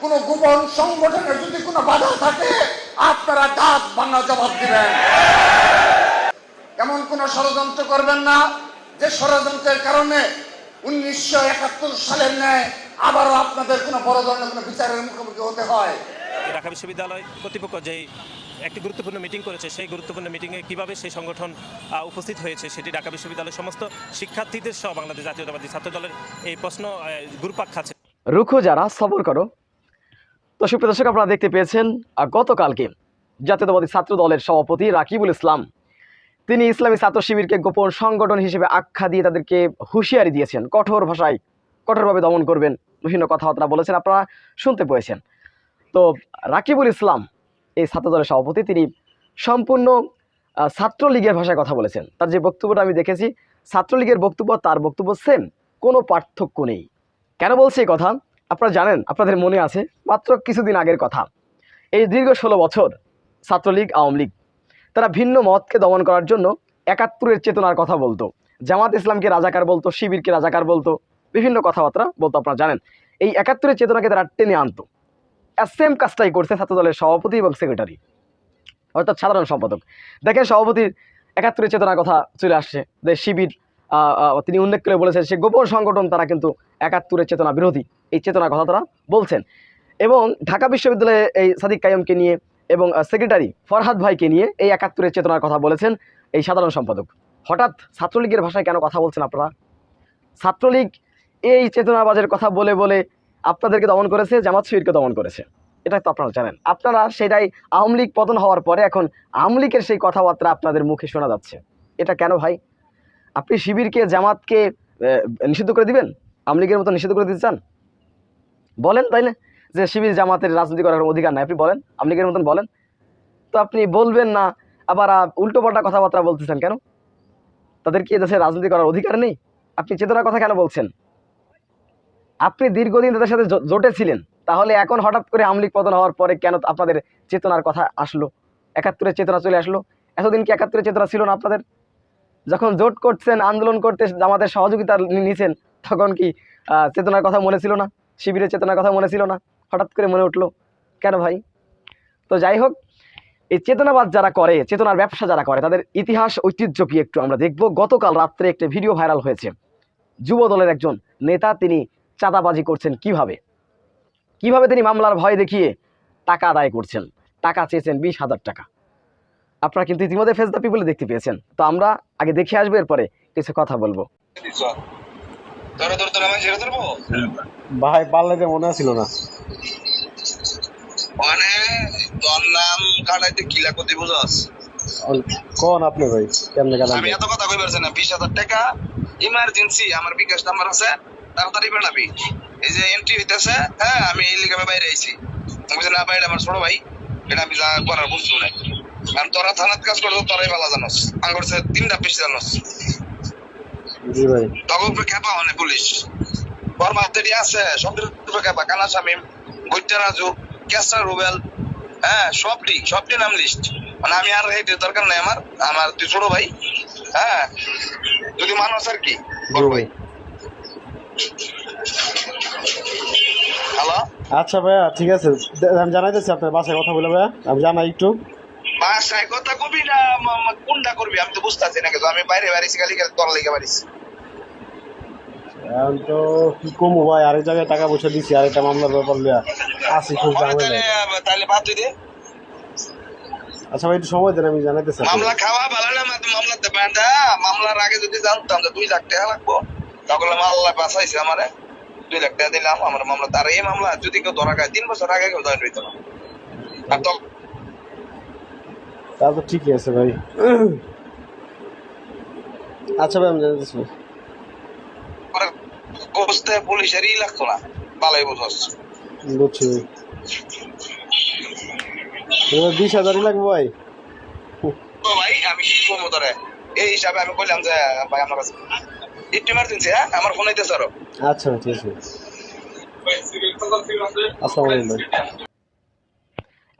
কোন গোপন সংগঠনের যদি কোনো বাধা থাকে আপনারা দাঁত ভাঙা জবাব দিবেন। এমন কোন ষড়যন্ত্র করবেন না যে ষড়যন্ত্রের কারণে উনিশশো একাত্তর সালের ন্যায় আবারও আপনাদের কোনো বড় ধরনের কোনো বিচারের মুখোমুখি হতে হয়। ঢাকা বিশ্ববিদ্যালয় কর্তৃপক্ষ যেই একটি গুরুত্বপূর্ণ মিটিং করেছে সেই গুরুত্বপূর্ণ মিটিংয়ে কীভাবে সেই সংগঠন আহ, উপস্থিত হয়েছে সেটি ঢাকা বিশ্ববিদ্যালয়ের সমস্ত শিক্ষার্থীদের সহ বাংলাদেশ জাতীয়তাবাদী ছাত্র দলের এই প্রশ্ন আহ, ঘুরপাক খাচ্ছে। রুখো যারা সবর করো। তো সুপ্রিয় দর্শক, আপনারা দেখতে পেয়েছেন গতকালকে জাতীয়তাবাদী ছাত্র দলের সভাপতি রাকিবুল ইসলাম। তিনি ইসলামী ছাত্র শিবিরকে গোপন সংগঠন হিসেবে আখ্যা দিয়ে তাদেরকে হুঁশিয়ারি দিয়েছেন। কঠোর ভাষায় কঠোরভাবে দমন করবেন, বিভিন্ন কথাবার্তা বলেছেন, আপনারা শুনতে পেয়েছেন। তো রাকিবুল ইসলাম, এই ছাত্র দলের সভাপতি, তিনি সম্পূর্ণ ছাত্রলীগের ভাষায় কথা বলেছেন। তার যে বক্তব্যটা আমি দেখেছি, ছাত্রলীগের বক্তব্য তার বক্তব্য সেম কোনো পার্থক্য নেই। কেন বলছে এই কথা? আপনারা জানেন, আপনাদের মনে আছে মাত্র কিছুদিন আগের কথা। এই দীর্ঘ ষোলো বছর ছাত্রলীগ, আওয়ামী লীগ, তারা ভিন্ন মতকে দমন করার জন্য একাত্তরের চেতনার কথা বলতো। জামাত ইসলামকে রাজাকার বলতো, শিবিরকে রাজাকার বলতো, বিভিন্ন কথাবার্তা বলতো, আপনারা জানেন। এই একাত্তরের চেতনাকে তারা টেনে আনতো। সেম কাজটাই করছে ছাত্র দলের সভাপতি এবং সেক্রেটারি, অর্থাৎ সাধারণ সম্পাদক। দেখেন সভাপতির একাত্তরের চেতনার কথা চলে আসছে, যে শিবির তিনি উল্লেখ করে বলেছেন সে গোপন সংগঠন তারা কিন্তু একাত্তরের চেতনা বিরোধী। এই চেতনার কথা তারা বলছেন। এবং ঢাকা বিশ্ববিদ্যালয়ে এই সাদিক কাইমকে নিয়ে এবং সেক্রেটারি ফরহাদ ভাইকে নিয়ে এই একাত্তরের চেতনার কথা বলেছেন এই সাধারণ সম্পাদক। হঠাৎ ছাত্রলীগের ভাষায় কেন কথা বলছেন আপনারা? ছাত্রলীগ এই চেতনাবাজের কথা বলে বলে আপনাদেরকে দমন করেছে, জামাত শিবিরকে দমন করেছে। এটা তো আপনারা জানেন। আপনারা সেটাই আওয়ামী লীগ পতন হওয়ার পরে এখন আওয়ামী লীগের সেই কথাবার্তা আপনাদের মুখে শোনা যাচ্ছে। এটা কেন ভাই? আপনি শিবিরকে, জামাতকে নিষিদ্ধ করে দিবেন? আওয়ামী লীগের মতো নিষিদ্ধ করে দিতে চান? বলেন তাই না যে শিবির জামাতের রাজনীতি করার অধিকার নাই। আপনি বলেন আওয়ামী লীগের মতন বলেন। তো আপনি বলবেন না, আবার উল্টো পাল্টা কথাবার্তা বলতেছেন কেন? তাদের কি এদেশে রাজনীতি করার অধিকার নেই? আপনি চেতনার কথা কেন বলছেন? আপনি দীর্ঘদিন তাদের সাথে জোটে ছিলেন, তাহলে এখন হঠাৎ করে আমলিক পতন হওয়ার পরে কেন আপনাদের চেতনার কথা আসলো? একাত্তরের চেতনা চলে আসলো? এতদিন কি একাত্তরের চেতনা ছিল না আপনাদের? যখন জোট করছেন, আন্দোলন করতে আমাদের সহযোগিতা নি- নিছেন, তখন কি চেতনার কথা মনে ছিল না? শিবিরের চেতনার কথা মনে ছিল না? হঠাৎ করে মনে উঠল, কেন ভাই? তো যাই হোক, এই চেতনাবাদ যারা করে, চেতনার ব্যবসা যারা করে, তাদের ইতিহাস, ঐতিহ্য কি একটু আমরা দেখব। গতকাল রাত্রে একটা ভিডিও ভাইরাল হয়েছে। যুব দলের একজন নেতা, তিনি চাঁদাবাজি করছেন কীভাবে? কীভাবে তিনি মামলার ভয় দেখিয়ে টাকা আদায় করছেন? টাকা চেয়েছেন বিশ হাজার টাকা। আপনারা কিন্তু ইতিমধ্যে ফেস দ্য পিপলে দেখতে পেয়েছেন। তো আমরা আগে দেখে আসব এরপরে কিছু কথা বলব। ভাই পারলে যে মনে ছিল না। মানে তোর নাম কাটাইতে কিলা করতে বুঝাস? কোন আপনি ভাই? কেমনে গেলাম আমি এত কথা কই পারছি না। বিশ হাজার টাকা ইমার্জেন্সি আমার বিকাশ নাম্বার আছে তাড়াতাড়ি এই যে এন্ট্রি হইতেছে হ্যাঁ আমি এই লিগে বাইরে আইছি। না আমার ছোট ভাই এটা আমি যা করার বুঝছ না। কারণ তোরা থানাত কাজ তোরাই ভালো জানোস। করছে তিনটা জানোস। জি ভাই। তখন উপরে খেপা মানে পুলিশ। ওর আছে উপরে খেপা। কানা শামিম রাজু রুবেল হ্যাঁ সবটি সবটি নাম লিস্ট মানে আমি আর হেঁটে দরকার নাই আমার আমার তুই ছোট ভাই হ্যাঁ। যদি মানুষ আর কি? ভাই। হ্যালো? আচ্ছা ভাইয়া ঠিক আছে। আমি জানাইতেছি আপনার বাসায় কথা বলে ভাইয়া। আমি জানাই একটু। বাসায় কথা কবি না কোনটা করবি? আমি তো বুঝতে না কিন্তু আমি বাইরে বাড়িছি খালি তোর লেগে বাড়িছি। এখন তো কি কমু ভাই? আরেক জায়গায় টাকা পয়সা দিছি আরেকটা মামলার ব্যাপার লিয়া আসি খুব তাহলে তাহলে বাদ দে আচ্ছা ভাই একটু সময় দেন আমি। মামলা খাওয়া ভালো না মা- মামলাতে ব্যান্ডা মামলার আগে যদি জানতাম যে দুই লাখ টাকা লাগবো তখন আল্লাহ বাঁচাইছে আমারে। দুই লাখ টাকা দিলাম আমার মামলা তার এই মামলা যদি কেউ ধরা খায় তিন বছর আগে কেউ না আর তখন তা তো ঠিকই আছে ভাই। আচ্ছা ভাই আমি পুলিশেরই লাগতো না ভালোই বুঝস বুঝছি ভাই। বিশ হাজারই লাগবে ভাই। ভাই আমি কি করব এই হিসাবে আমি বললাম যে ভাই আমার কাছে একটু ইমার্জেন্সি হ্যাঁ? আমার ফোন হইতেছে আরও। আচ্ছা ঠিক আছে। আসসালামু আলাইকুম ভাই।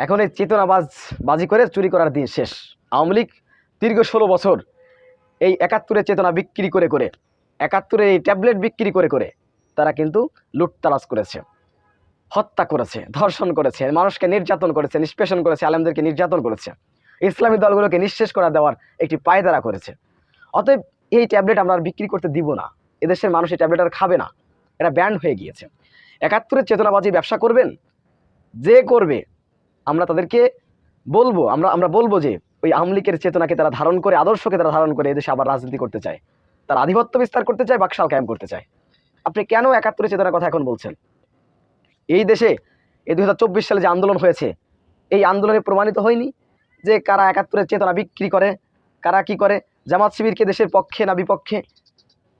এখন এই চেতনাবাজ বাজি করে চুরি করার দিন শেষ। আওয়ামী লীগ দীর্ঘ ষোলো বছর এই একাত্তরের চেতনা বিক্রি করে করে, একাত্তরের এই ট্যাবলেট বিক্রি করে করে তারা কিন্তু লুটতারাজ করেছে, হত্যা করেছে, ধর্ষণ করেছে, মানুষকে নির্যাতন করেছে, নিষ্পেষণ করেছে, আলেমদেরকে নির্যাতন করেছে। ইসলামী দলগুলোকে নিঃশেষ করা দেওয়ার একটি পায়তারা করেছে। অতএব এই ট্যাবলেট আমরা বিক্রি করতে দিব না। এদেশের মানুষ এই ট্যাবলেট আর খাবে না। এটা ব্যান্ড হয়ে গিয়েছে। একাত্তরের চেতনাবাজি ব্যবসা করবেন? যে করবে আমরা তাদেরকে বলব, আমরা আমরা বলব যে ওই আমলিকের চেতনাকে তারা ধারণ করে, আদর্শকে তারা ধারণ করে এদেশে আবার রাজনীতি করতে চায়। তার আধিপত্য বিস্তার করতে চায়, বাকশাল কায়েম করতে চায়। আপনি কেন একাত্তরের চেতনার কথা এখন বলছেন? এই দেশে এই দু হাজার চব্বিশ সালে যে আন্দোলন হয়েছে, এই আন্দোলনে প্রমাণিত হয়নি যে কারা একাত্তরের চেতনা বিক্রি করে, কারা কি করে? জামাত শিবিরকে দেশের পক্ষে না বিপক্ষে?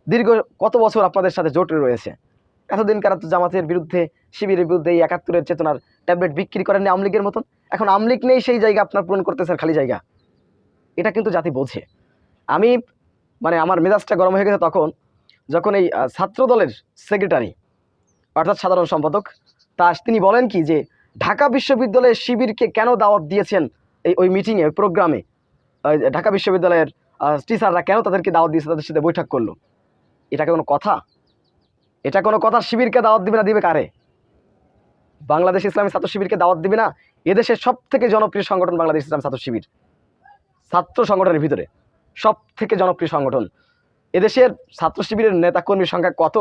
দীর্ঘ কত বছর আপনাদের সাথে জোট রয়েছে? এতদিন কারা তো জামাতের বিরুদ্ধে, শিবিরের বিরুদ্ধে এই একাত্তরের চেতনার ট্যাবলেট বিক্রি করেননি আমলিগের মতন? এখন আমলিক নেই, সেই জায়গা আপনার পূরণ করতেছেন খালি জায়গা। এটা কিন্তু জাতি বোঝে। আমি মানে আমার মেজাজটা গরম হয়ে গেছে তখন, যখন এই ছাত্র দলের সেক্রেটারি অর্থাৎ সাধারণ সম্পাদক তা তিনি বলেন কি যে, ঢাকা বিশ্ববিদ্যালয়ের শিবিরকে কেন দাওয়াত দিয়েছেন এই, ওই মিটিংয়ে ওই প্রোগ্রামে ঢাকা বিশ্ববিদ্যালয়ের টিচাররা কেন তাদেরকে দাওয়াত দিয়েছে, তাদের সাথে বৈঠক করল? এটা কোনো কথা? এটা কোনো কথা শিবিরকে দাওয়াত দিবে না, দিবে কারে? বাংলাদেশ ইসলামী ছাত্র শিবিরকে দাওয়াত দিবে না? এদেশের সব থেকে জনপ্রিয় সংগঠন বাংলাদেশ ইসলাম ছাত্র শিবির। ছাত্র সংগঠনের ভিতরে সব থেকে জনপ্রিয় সংগঠন। এদেশের ছাত্র শিবিরের নেতাকর্মীর সংখ্যা কত?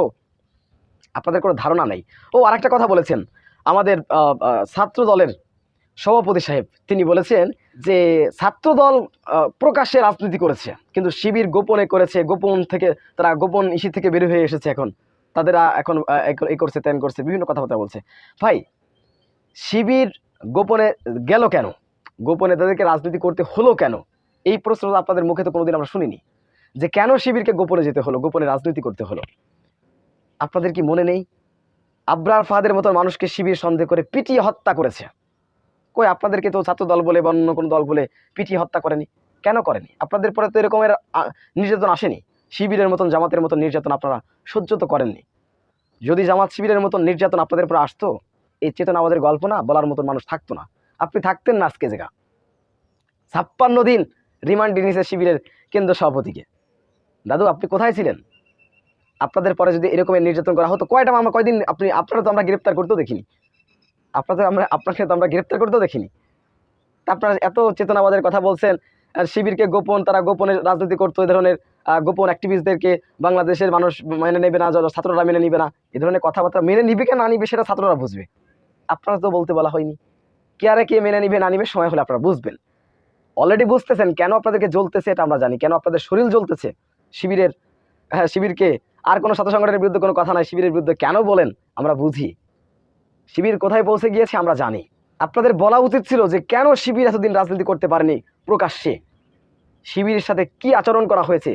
আপনাদের কোনো ধারণা নেই। ও, আরেকটা কথা বলেছেন। আমাদের ছাত্র দলের সভাপতি সাহেব, তিনি বলেছেন যে ছাত্রদল প্রকাশ্যে রাজনীতি করেছে, কিন্তু শিবির গোপনে করেছে, গোপন থেকে, তারা গোপন ইসি থেকে বের হয়ে এসেছে এখন। তাদের এখন এ করছে, তেন করছে, বিভিন্ন কথাবার্তা বলছে। ভাই, শিবির গোপনে গেল কেন? গোপনে তাদেরকে রাজনীতি করতে হলো কেন? এই প্রশ্ন আপনাদের মুখে তো কোনোদিন আমরা শুনিনি। যে কেন শিবিরকে গোপনে যেতে হলো, গোপনে রাজনীতি করতে হলো? আপনাদের কি মনে নেই? আব্রার ফাহাদের মতো মানুষকে শিবির সন্দেহ করে পিটিয়ে হত্যা করেছে। কই, আপনাদেরকে তো ছাত্র দল বলে বা অন্য কোনো দল বলে পিটিয়ে হত্যা করেনি? কেন করেনি? আপনাদের পরে তো এরকমের নির্যাতন আসেনি। শিবিরের মতন জামাতের মতন নির্যাতন আপনারা সহ্য তো করেননি। যদি জামাত শিবিরের মতন নির্যাতন আপনাদের উপরে আসতো, এই চেতনা আমাদের গল্প না, বলার মতন মানুষ থাকতো না। আপনি থাকতেন না আজকে জায়গা। ছাপ্পান্ন দিন রিমান্ডে নিয়েছে শিবিরের কেন্দ্র সভাপতিকে। দাদু, আপনি কোথায় ছিলেন? আপনাদের পরে যদি এরকমের নির্যাতন করা হতো, কয়টা আমরা কয়দিন আপনি, আপনারা তো আমরা গ্রেপ্তার করতেও দেখিনি। আপনাদের আমরা, আপনাকে তো আমরা গ্রেপ্তার করতেও দেখিনি। আপনারা এত চেতনাবাদের কথা বলছেন শিবিরকে গোপন, তারা গোপনে রাজনীতি করতো, এই ধরনের গোপন অ্যাক্টিভিস্টদেরকে বাংলাদেশের মানুষ মেনে নেবে না ছাত্ররা মেনে নিবে না, এ ধরনের কথাবার্তা মেনে নিবে কে, না নিবে সেটা ছাত্ররা বুঝবে। আপনারা তো বলতে বলা হয়নি। কে আরে কে মেনে নিবে, না নিবে সময় হলে আপনারা বুঝবেন। অলরেডি বুঝতেছেন কেন আপনাদেরকে জ্বলতেছে এটা আমরা জানি, কেন আপনাদের শরীর জ্বলতেছে? শিবিরের হ্যাঁ শিবিরকে আর কোনো ছাত্র সংগঠনের বিরুদ্ধে কোনো কথা নাই, শিবিরের বিরুদ্ধে কেন বলেন? আমরা বুঝি। শিবির কোথায় পৌঁছে গিয়েছে আমরা জানি। আপনাদের বলা উচিত ছিল যে কেন শিবির এতদিন রাজনীতি করতে পারেনি প্রকাশ্যে? শিবিরের সাথে কি আচরণ করা হয়েছে?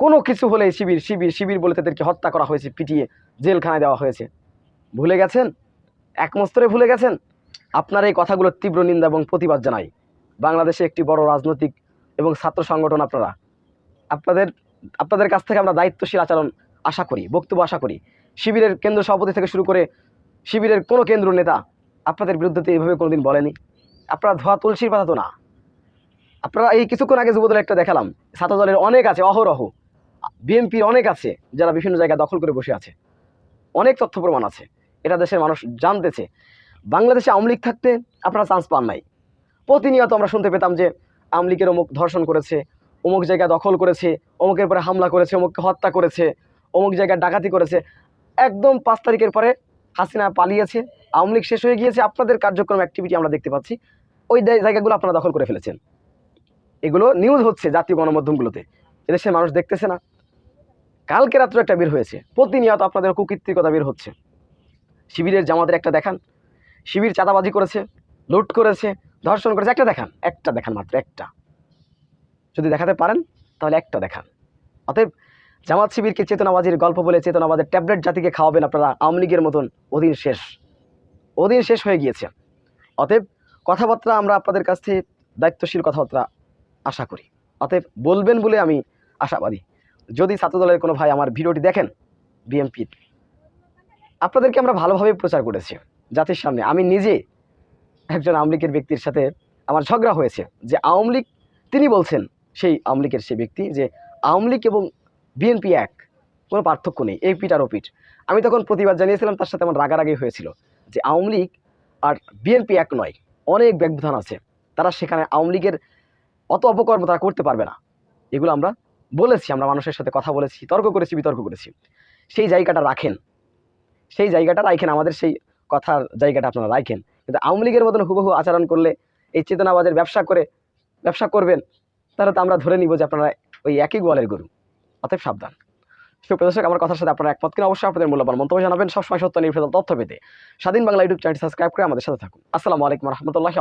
কোনো কিছু হলে শিবির শিবির শিবির বলে তাদেরকে হত্যা করা হয়েছে, পিটিয়ে জেলখানায় দেওয়া হয়েছে। ভুলে গেছেন? একমস্তরে ভুলে গেছেন? আপনার এই কথাগুলোর তীব্র নিন্দা এবং প্রতিবাদ জানাই। বাংলাদেশে একটি বড় রাজনৈতিক এবং ছাত্র সংগঠন আপনারা। আপনাদের আপনাদের কাছ থেকে আমরা দায়িত্বশীল আচরণ আশা করি, বক্তব্য আশা করি। শিবিরের কেন্দ্র সভাপতি থেকে শুরু করে শিবিরের কোনো কেন্দ্র নেতা আপনাদের বিরুদ্ধে তো এইভাবে কোনোদিন বলেনি। আপনারা ধোয়া তুলসীর পাতা তো না। আপনারা এই কিছুক্ষণ আগে যুবদল একটা দেখালাম। ছাত্র দলের অনেক আছে, অহরহ। বিএনপির অনেক আছে যারা বিভিন্ন জায়গায় দখল করে বসে আছে। অনেক তথ্য প্রমাণ আছে। এটা দেশের মানুষ জানতেছে। বাংলাদেশে আওয়ামী লীগ থাকতে আপনারা চান্স পান নাই। প্রতিনিয়ত আমরা শুনতে পেতাম যে আওয়ামী লীগের অমুক ধর্ষণ করেছে, অমুক জায়গায় দখল করেছে, অমুকের পরে হামলা করেছে, অমুককে হত্যা করেছে, অমুক জায়গায় ডাকাতি করেছে। একদম পাঁচ তারিখের পরে হাসিনা পালিয়েছে। আওয়ামী লীগ শেষ হয়ে গিয়েছে। আপনাদের কার্যক্রম অ্যাক্টিভিটি আমরা দেখতে পাচ্ছি। ওই জায়গাগুলো আপনারা দখল করে ফেলেছেন। এগুলো নিউজ হচ্ছে জাতীয় গণমাধ্যমগুলোতে। এদেশের মানুষ দেখতেছে না। কালকে রাত্রে একটা বের হয়েছে। প্রতিনিয়ত আপনাদের কুকীর্তির কথা বের হচ্ছে। শিবিরের জামাতের একটা দেখান। শিবির চাঁদাবাজি করেছে, লুট করেছে, ধর্ষণ করেছে, একটা দেখান একটা দেখান মাত্র, একটা। যদি দেখাতে পারেন, তাহলে একটা দেখান। অতএব জামাত শিবিরকে চেতনাবাজির গল্প বলে চেতনাবাদের ট্যাবলেট জাতিকে খাওয়াবেন আপনারা আওয়ামী লীগের মতন অধীন শেষ। অধীন শেষ হয়ে গিয়েছে। অতএব কথাবার্তা আমরা আপনাদের কাছ থেকে, দায়িত্বশীল কথাবার্তা আশা করি। অতএব বলবেন বলে আমি আশাবাদী। যদি ছাত্রদলের কোনো ভাই আমার ভিডিওটি দেখেন, বিএমপির, আপনাদেরকে আমরা ভালোভাবে প্রচার করেছি জাতির সামনে। আমি নিজে একজন আওয়ামী লীগের ব্যক্তির সাথে আমার ঝগড়া হয়েছে যে আওয়ামী লীগ, তিনি বলছেন, সেই আওয়ামী লীগের সেই ব্যক্তি যে আওয়ামী লীগ এবং বিএনপি এক, কোনো পার্থক্য নেই এই পিঠ আর ও পিঠ। আমি তখন প্রতিবাদ জানিয়েছিলাম, তার সাথে আমার রাগারাগি হয়েছিল যে আওয়ামী লীগ আর বিএনপি এক নয়, অনেক ব্যবধান আছে। তারা সেখানে আওয়ামী লীগের অত অপকর্ম তারা করতে পারবে না। এগুলো আমরা বলেছি, আমরা মানুষের সাথে কথা বলেছি, তর্ক করেছি, বিতর্ক করেছি। সেই জায়গাটা রাখেন। সেই জায়গাটা রাখেন, আমাদের সেই কথার জায়গাটা আপনারা রাখেন। কিন্তু আওয়ামী লীগের মতন হুবহু আচরণ করলে, এই চেতনাবাদের ব্যবসা করে, ব্যবসা করবেন, তাহলে তো আমরা ধরে নিব যে আপনারা ওই একই গোয়ালের গরু। অতএব সাবধান। সুপ্রদর্শক আমার কথার সাথে আপনারা একমত কিনা? অবশ্যই আপনাদের মূল্যবান মন্তব্য জানাবেন। সবসময় সত্য নির্ভেজাল তথ্য পেতে স্বাধীন বাংলা ইউটিউব চ্যানেল সাবস্ক্রাইব করে আমাদের সাথে থাকুন। আসসালামু আলাইকুম রহমতুল্লাহ